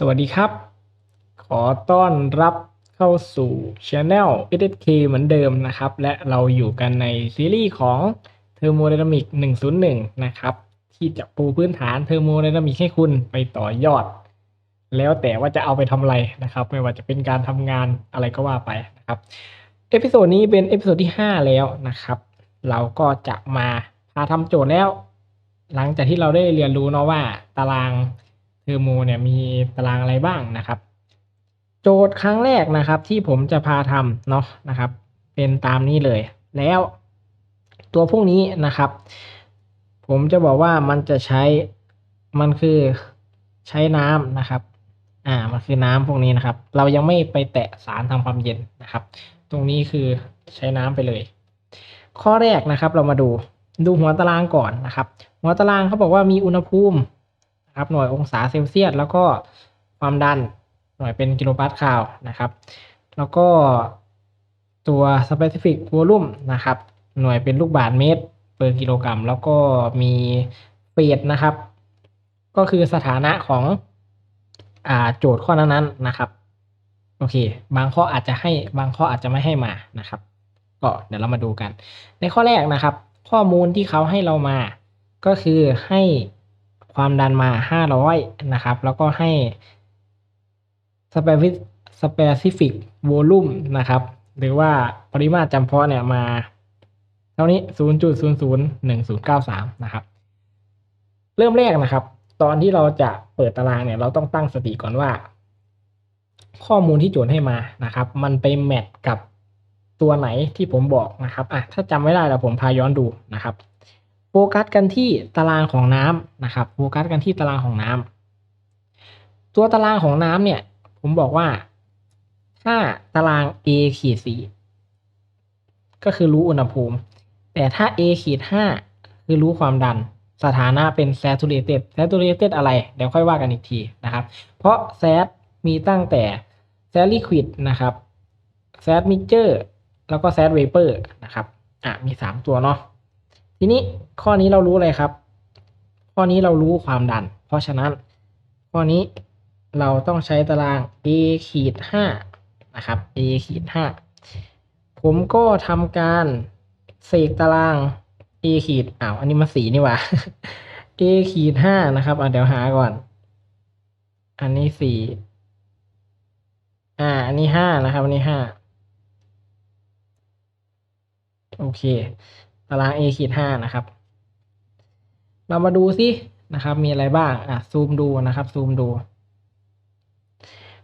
สวัสดีครับ ขอต้อนรับเข้าสู่ Channel SSK เหมือนเดิมนะครับ และเราอยู่กันในซีรีส์ของ Thermodynamic 101 นะครับ ที่จะปูพื้นฐาน Thermodynamic ให้คุณไปต่อยอด แล้วแต่ว่าจะเอาไปทำอะไรนะครับ ไม่ว่าจะเป็นการทำงานอะไรก็ว่าไปนะครับเอพิโซดนี้เป็นเอพิโซดที่ 5 แล้วนะครับ เราก็จะมาพาทำโจทย์แล้ว หลังจากที่เราได้เรียนรู้เนาะว่าตาราง เทอร์โมเนี่ยมีตารางอะไรบ้างนะครับ โจทย์ครั้งแรกนะครับที่ผมจะพาทำเนาะนะครับ เป็นตามนี้เลย แล้วตัวพวกนี้นะครับ ผมจะบอกว่ามันจะใช้มันคือใช้น้ำนะครับอ่ามันคือน้ำพวกนี้นะครับ เรายังไม่ไปแตะสารทำความเย็นนะครับ ตรงนี้คือใช้น้ำไปเลย ข้อแรกนะครับเรามาดูดูหัวตารางก่อนนะครับ หัวตารางเขาบอกว่ามีอุณหภูมิ นะครับหน่วยองศาเซลเซียสแล้วก็ความดันหน่วยเป็นกิโลปาสคาลนะครับ แล้วก็ตัว specific volume นะครับ หน่วยเป็นลูกบาศก์เมตร per กิโลกรัม แล้วก็มีเฟสนะครับ ก็คือสถานะของอโจทย์ข้อนั้นๆนะครับโอเค บางข้ออาจจะให้บางข้ออาจจะไม่ให้มานะครับ ก็เดี๋ยวเรามาดูกัน ในข้อแรกนะครับ ข้อมูลที่เขาให้เรามา ก็คือให้ ความดันมา 500 นะครับ แล้วก็ให้ specific specific volume นะครับ หรือว่าปริมาตรจำเพาะเนี่ยมา เท่านี้ 0.001093 นะครับ เริ่มแรกนะครับ ตอนที่เราจะเปิดตารางเนี่ย เราต้องตั้งสติก่อนว่า ข้อมูลที่โจทย์ให้มานะครับ มันไปแมทกับตัวไหนที่ผมบอกนะครับอะถ้าจำไม่ได้เดี๋ยวผมพาย้อนดูนะครับ โฟกัสกันที่ตารางของน้ำนะครับโฟกัสกันที่ตารางของน้ำตัวตารางของน้ำเนี่ยผมบอกว่า ถ้าตาราง a ขีดสีก็คือรู้อุณหภูมิ แต่ถ้า a ขีดห้าคือรู้ความดัน สถานะเป็น saturated saturated อะไร เดี๋ยวค่อยว่ากันอีกทีนะครับ เพราะ sat มีตั้งแต่ sat liquid นะครับ sat mixture แล้วก็ sat vapor นะครับ อะ มีสามตัวเนาะ ทีนี้ข้อนี้เรารู้อะไรครับ ข้อนี้เรารู้ความดัน เพราะฉะนั้น ข้อนี้เราต้องใช้ตาราง a ขีดห้านะครับ a ขีดห้าผมก็ทำการเสกตาราง a ขีดอ้าวอันนี้มาสีนี่หว่า a ขีดห้านะครับอะเดี๋ยวหาก่อน อันนี้สี่อ่า อันนี้ห้านะครับ อันนี้ห้าโอเค ตาราง a ขีดห้านะครับ เรามาดูสินะครับ มีอะไรบ้าง อะ ซูมดูนะครับ ซูมดู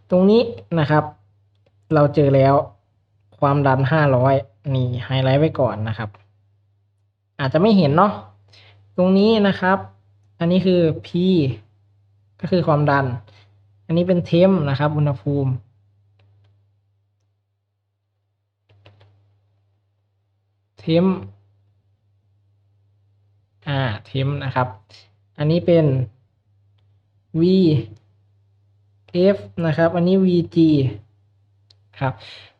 ตรงนี้นะครับ เราเจอแล้วความดันห้าร้อยนี่ไฮไลท์ไว้ก่อนนะครับ อาจจะไม่เห็นเนาะ ตรงนี้นะครับ อันนี้คือ P ก็คือความดัน อันนี้เป็นเทมนะครับ อุณหภูมิเทม อ่าเทมนะครับ อันนี้เป็น V F นะครับ อันนี้ VG ครับ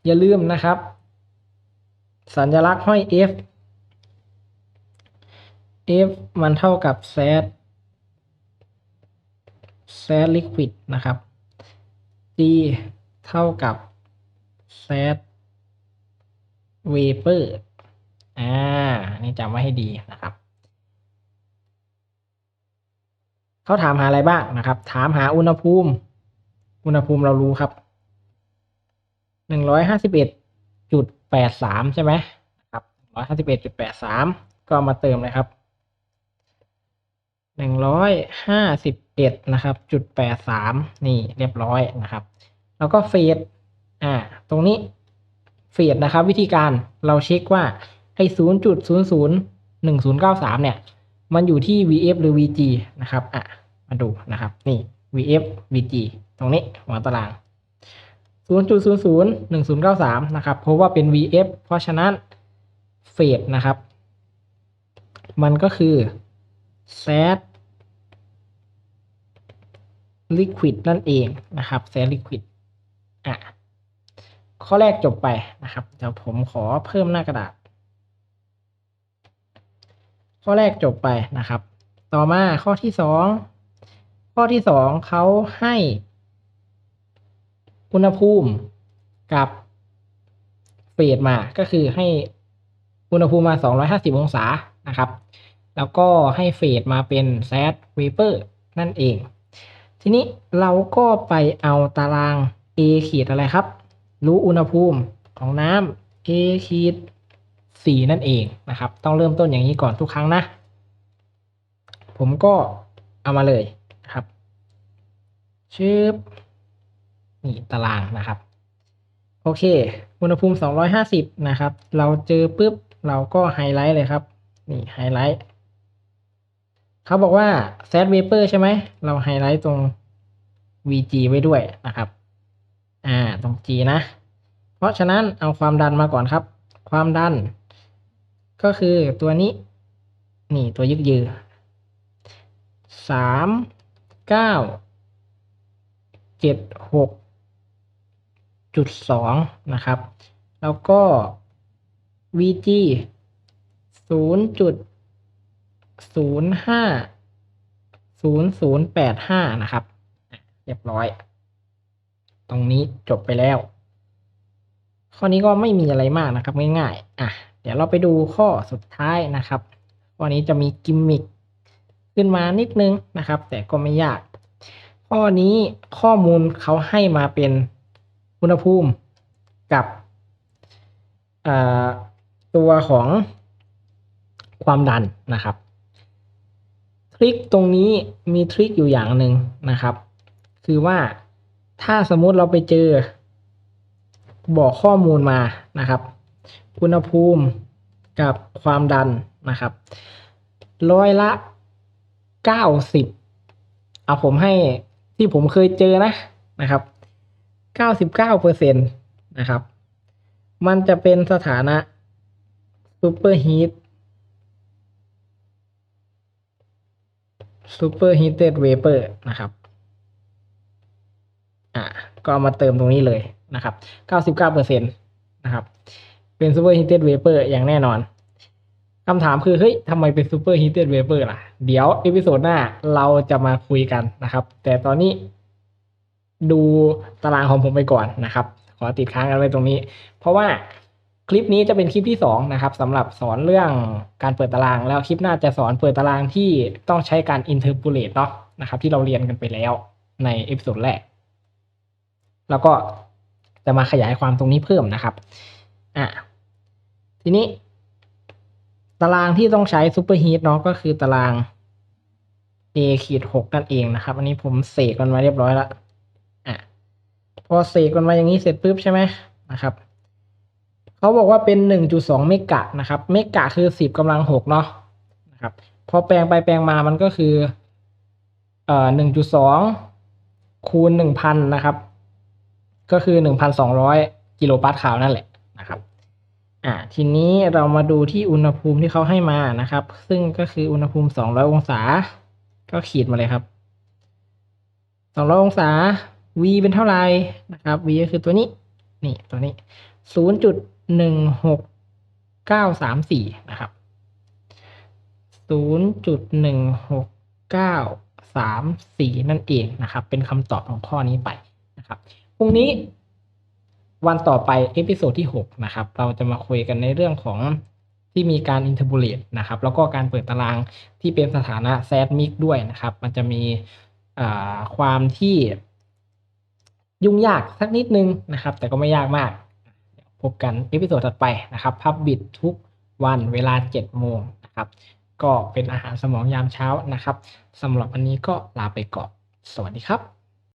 อย่าลืมนะครับ สัญลักษณ์ห้อย F F มันเท่ากับ Z Z liquid นะครับ G เท่ากับ Z vapor อ่า นี่จำไว้ให้ดีนะครับ เขาถามหาอะไรบ้างนะครับ ถามหาอุณหภูมิ อุณหภูมิเรารู้ครับหนึ่งร้อยห้าสิบเอ็ดจุดแปดสามใช่ไหมครับร้อยห้าสิบเอ็ดจุดแปดสามก็มาเติมเลยครับหนึ่งร้อยห้าสิบเอ็ดนะครับจุดแปดสามนี่เรียบร้อยนะครับ แล้วก็เฟสอ่า ตรงนี้เฟสนะครับ วิธีการเราเช็คว่าไอ้ศูนย์จุดศูนย์ศูนย์หนึ่งศูนย์เก้าสามเนี่ย มันอยู่ที่ VF หรือ VG นะครับอะมาดูนะครับนี่ VF VG ตรงนี้หัวตาราง 0.001093 นะครับเพราะว่าเป็น VF เพราะฉะนั้นเฟสนะครับ มันก็คือ Sat liquid นั่นเองนะครับ Sat liquid อะข้อแรกจบไปนะครับ เดี๋ยวผมขอเพิ่มหน้ากระดาษ ข้อแรกจบไปนะครับ ต่อมาข้อที่สองข้อที่สองเขาให้อุณหภูมิกับเฟสมาก็คือให้อุณหภูมิมา 250 องศานะครับ แล้วก็ให้เฟสมาเป็นแซดเวเปอร์นั่นเอง ทีนี้เราก็ไปเอาตาราง A ขีดอะไรครับ รู้อุณหภูมิของน้ำ A ขีด 4 นั่นเองนะครับ ต้องเริ่มต้นอย่างนี้ก่อนทุกครั้งนะ ผมก็เอามาเลยนะครับชืบนี่ตารางนะครับ โอเค อุณหภูมิ 250 นะครับ เราเจอปุ๊บ เราก็ไฮไลท์เลยครับ นี่ไฮไลท์เขาบอกว่า set vapor ใช่ไหม เราไฮไลท์ตรง VG ไว้ด้วยนะครับ อ่า ตรง G นะ เพราะฉะนั้นเอาความดันมาก่อนครับ ความดัน ก็คือตัวนี้ นี่ตัวยึกยือสามเก้าเจ็ดหกจุดสองนะครับ แล้วก็ VG ศูนย์จุดศูนย์ห้าศูนย์ศูนย์แปดห้านะครับ เรียบร้อย ตรงนี้จบไปแล้ว ข้อนี้ก็ไม่มีอะไรมากนะครับ ง่ายๆ อะ เดี๋ยวเราไปดูข้อสุดท้ายนะครับข้อนี้จะมีกิมมิคขึ้นมานิดนึงนะครับ แต่ก็ไม่ยาก ข้อนี้ข้อมูลเขาให้มาเป็นอุณหภูมิกับตัวของความดันนะครับ ทริคตรงนี้มีทริคอยู่อย่างหนึ่งนะครับ คือว่าถ้าสมมุติเราไปเจอบอกข้อมูลมานะครับ อุณหภูมิกับความดันนะครับ ร้อยละเก้าสิบเอาผมให้ที่ผมเคยเจอนะนะครับเก้าสิบเก้าเปอร์เซ็นตนะครับ มันจะเป็นสถานะซูเปอร์ฮีทซูเปอร์ฮีเต็ดเวเปอร์นะครับ อะ ก็มาเติมตรงนี้เลยนะครับ 99%นะครับ เป็น Super Heated Vapor อย่างแน่นอนคำถามคือเฮ้ยทำไมเป็น Super Heated Vapor ล่ะ เดี๋ยวเอพิโซดหน้าเราจะมาคุยกันนะครับ แต่ตอนนี้ดูตารางของผมไปก่อนนะครับ ขอติดค้างกันไว้ตรงนี้ เพราะว่าคลิปนี้จะเป็นคลิปที่สองนะครับสำหรับสอนเรื่องการเปิดตาราง แล้วคลิปหน้าจะสอนเปิดตารางที่ต้องใช้การ interpolate เนาะนะครับ ที่เราเรียนกันไปแล้วในเอพิโซดแรก แล้วก็จะมาขยายความตรงนี้เพิ่มนะครับ อะทีนี้ ตารางที่ต้องใช้ซูเปอร์ฮีทเนาะก็คือตาราง A ขีดหกนั่นเองนะครับ อันนี้ผมเสกมันมาเรียบร้อยแล้วอะพอเสกมันมาอย่างนี้เสร็จปุ๊บใช่ไหมนะครับเขาบอกว่าเป็นหนึ่งจุดสองเมกะนะครับ เมกะคือสิบกำลังหกเนาะนะครับ พอแปลงไปแปลงมามันก็คือเอ่อหนึ่งจุดสองคูณหนึ่งพันนะครับ ก็คือหนึ่งพันสองร้อยกิโลปาสคาลนั่นแหละ นะครับอ่าทีนี้เรามาดูที่อุณหภูมิที่เขาให้มานะครับ ซึ่งก็คืออุณหภูมิสองร้องศา ก็ขีดมาเลยครับสองร้อยองศา v เป็นเท่าไหร่นะครับ v ก็คือตัวนี้ นี่ตัวนี้ศูนย์จุดหนึ่งหกเก้าสามสี่นะครับศูนย์จุดหนึ่งหกเก้าสามสี่นั่นเองนะครับ เป็นคำตอบของข้อนี้ไปนะครับพรุ่งนี้ วันต่อไปเอพิโซดที่ 6 นะครับ เราจะมาคุยกันในเรื่องของที่มีการอินเทอร์บูเลตนะครับ แล้วก็การเปิดตารางที่เป็นสถานะแซดมิกด้วยนะครับ มันจะมีความที่ยุ่งยากสักนิดนึงนะครับ แต่ก็ไม่ยากมาก พบกันเอพิโซดถัดไปนะครับพับบิดทุกวันเวลา7โมงนะครับก็เป็นอาหารสมองยามเช้านะครับสำหรับวันนี้ก็ลาไปก่อน สวัสดีครับ